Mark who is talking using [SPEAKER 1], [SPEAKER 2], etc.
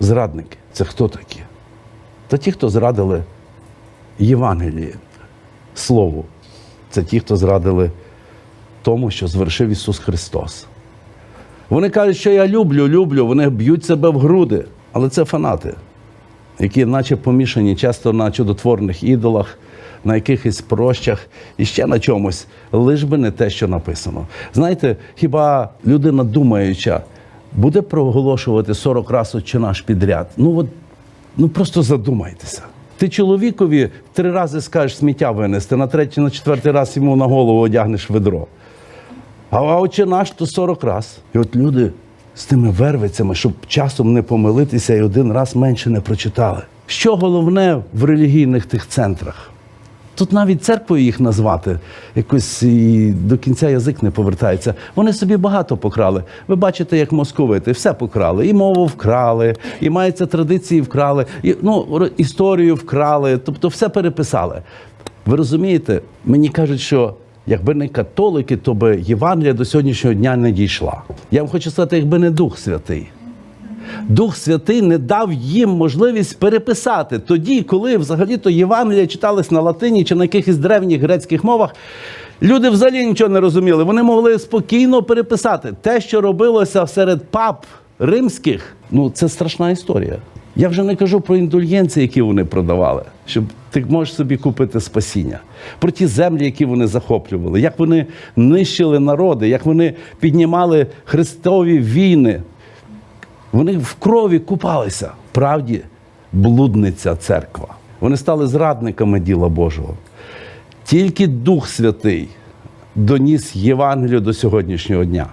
[SPEAKER 1] Зрадники це хто такі? Та ті, хто зрадили Євангеліє, Слову. Це ті, хто зрадили тому, що звершив Ісус Христос. Вони кажуть, що я люблю, люблю, вони б'ють себе в груди. Але це фанати, які наче помішані часто на чудотворних ідолах, на якихось прощах і ще на чомусь, лиш би не те, що написано. Знаєте, хіба людина думаюча буде проголошувати 40 разів чи наш підряд? Ну от ну просто задумайтеся. Ти чоловікові три рази скажеш сміття винести, на третій, на четвертий раз йому на голову одягнеш ведро. А отче наш то 40 раз. І от люди з тими вервицями, щоб часом не помилитися і один раз менше не прочитали. Що головне в релігійних тих центрах? Тут навіть церквою їх назвати якось і до кінця язик не повертається. Вони собі багато покрали. Ви бачите, як московити, все покрали. І мову вкрали, і мається традиції вкрали, і ну, історію вкрали, тобто все переписали. Ви розумієте, мені кажуть, що якби не католики, то би Євангелія до сьогоднішнього дня не дійшла. Я вам хочу сказати, якби не Дух Святий. Дух Святий не дав їм можливість переписати тоді, коли взагалі-то Євангелія читались на латині чи на якихось древніх грецьких мовах. Люди взагалі нічого не розуміли. Вони могли спокійно переписати те, що робилося серед пап римських. Ну це страшна історія. Я вже не кажу про індульгенції, які вони продавали, щоб ти можеш собі купити спасіння, про ті землі, які вони захоплювали, як вони нищили народи, як вони піднімали хрестові війни. Вони в крові купалися. Правді, блудниця церква. Вони стали зрадниками діла Божого. Тільки Дух Святий доніс Євангелію до сьогоднішнього дня.